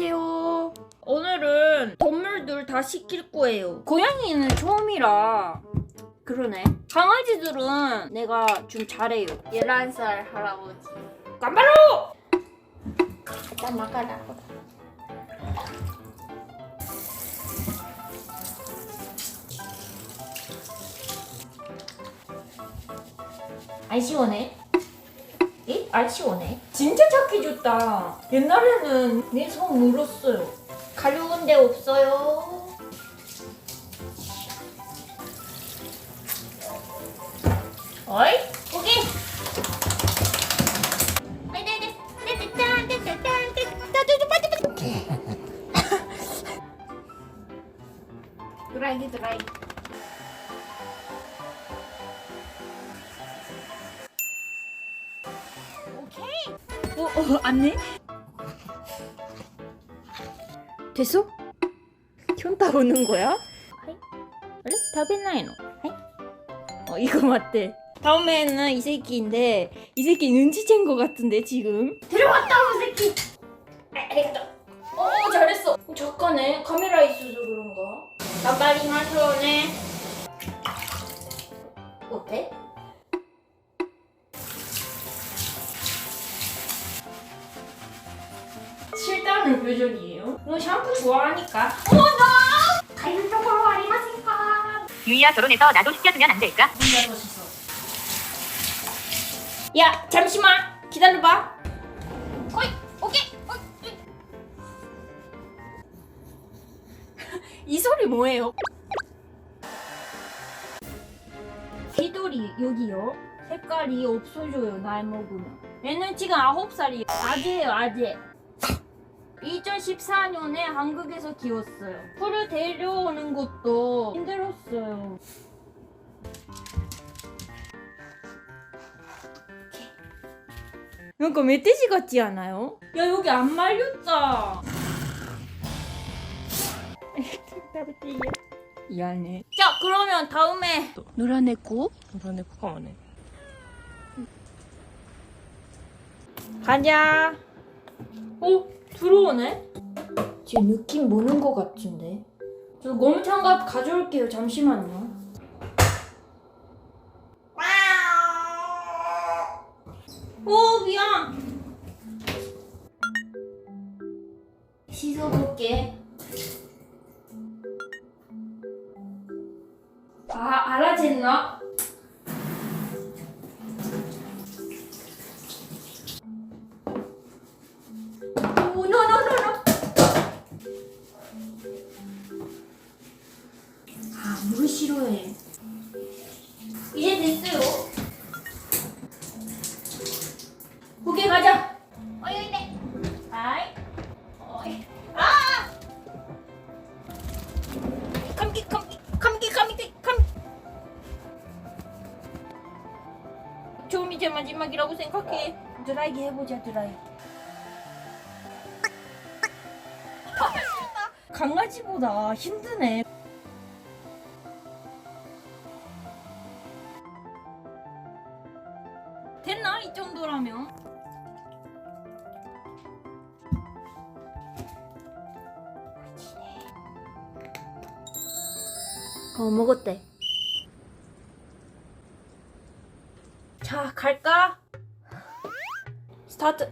안녕하세요. 오늘은 동물들 다 시킬 거예요. 고양이는 처음이라 그러네. 강아지들은 내가 좀 잘해요. 11살 할아버지. 깜바로! 일단 막아라. 안 시원해? 시원해? 진짜 착해졌다. 옛날에는 내 손 물었어요. 가려운 데 없어요. 어이? 고기! 드라이기 드라이 기. 어, 어, 안 내? 됐어? 현타 오는 거야? 하이? 그래? 답했나요? 하이? 어, 이거 맞대. 다음에는 이 새끼인데 이 새끼 눈치챈 거 같은데 지금 들어왔다 이 새끼 아, 아리가또 어 잘했어 어, 잠깐에 카메라 있어서 그런가 깜빡이 마셔네 싫다는 표정이에요 너 샴푸 좋아하니까 가율적으로 아리마신가. 유이야 결혼해서 나도 시켜주면 안 될까? 혼자 멋있어. 야 잠시만 기다려봐. 어이 오케이. 어이. 이 소리 뭐예요? 귀돌이 여기요. 색깔이 없어져요 날 먹으면. 얘는 지금 아홉 살이에요. 아재예요 아재. 2014년에 한국에서 키웠어요. 풀을 데려오는 것도 힘들었어요. 뭔가 멧돼지 같지 않아요? 야 여기 안 말렸다. 미안해. 자 그러면 다음에 노란애코 노란애 코가 뭐네? 가자. 어 들어오네. 제 느낌 보는 것 같은데. 저 곰창갑 가져올게요. 잠시만요. 오 미안. 씻어볼게. 아 알아챘나? 이제 됐어요. 고개 가자. 어이 네. 아이. 어이. 아! 감기 감기 감기 감기 감기. 좀 이제 마지막이라고 생각해. 드라이기 해보자 드라이기. 강아지보다 힘드네. 됐나 이 정도라면? 어 먹었대. 자 갈까? 스타트.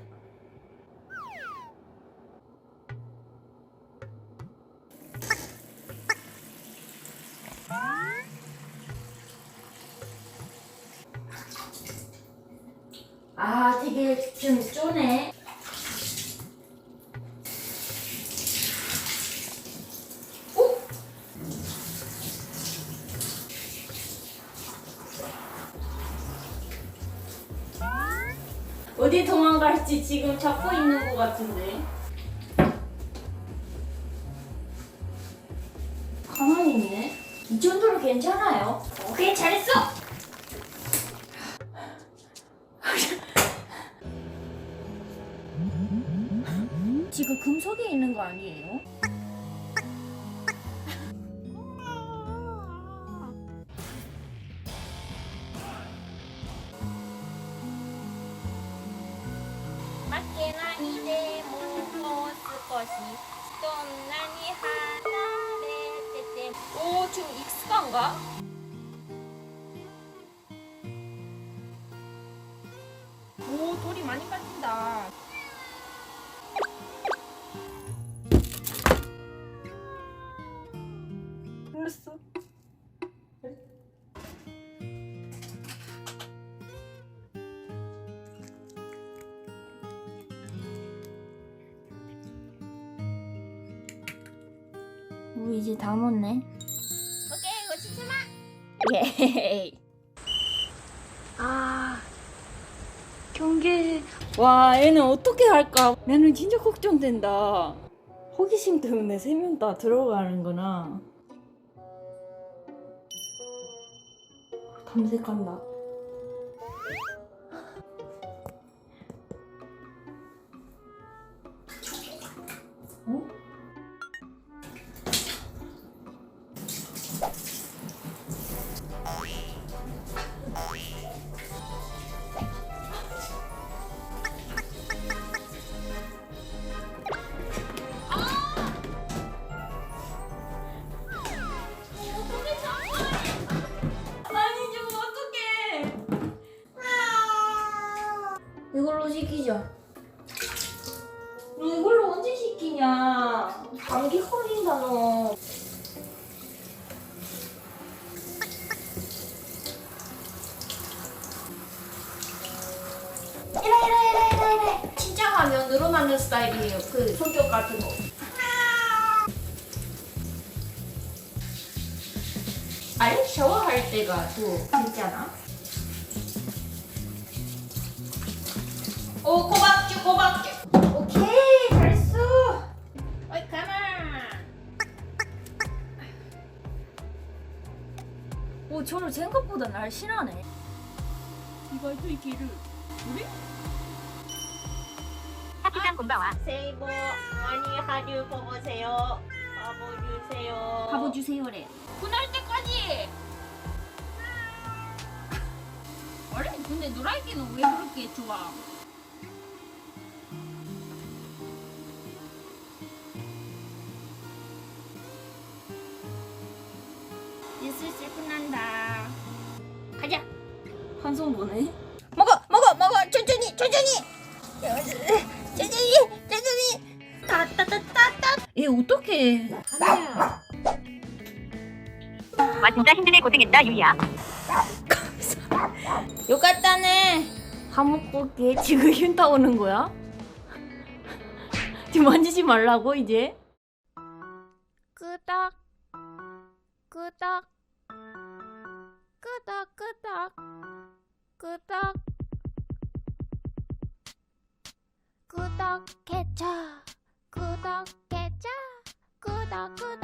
아 되게 좀 쪼네. 오? 어디 도망갈지 지금 잡고 있는 것 같은데. 가만히 있네. 이 정도로 괜찮아요. 지금 금속에 있는 거 아니에요? 오 지금 익숙한가? 오 이제 다 먹네 오케이, 이거 치즈마. 예. 아 경계 와 얘는 어떻게 할까? 나는 진짜 걱정된다. 호기심 때문에 세 명 다 들어가는구나. 탐색한다. 어? 감기 걸린다 너 이래, 이래, 이래, 이래, 이래. 긴장하면 늘어나는 스타일이에요. 그 성격 같은 거. 아니, 샤워할 때가 또 괜찮아. 오, 고박주, 고박주. 오 저는 생각보다 날씬하네 이거 이기를. 타키상 곤바와 새해 복 많이 하류 보세요. 바보 주세요. 바보 주세요래 분할 때까지. 원래 근데 노라이기는 왜 그렇게 좋아 한손 보네? 먹어 먹어 먹어. 천천히 천천히. 천천히 천천히. 따따따따따. 얘 어떡해? 가자. 와 진짜 힘드네. 고생했다 유이야. 요 갔다네. 한번 볼게 지금 현타 오는 거야? 지금 만지지 말라고 이제? 끄덕 끄덕 끄덕 끄덕 구독. 구독해줘. 구독해줘. 구독 구독.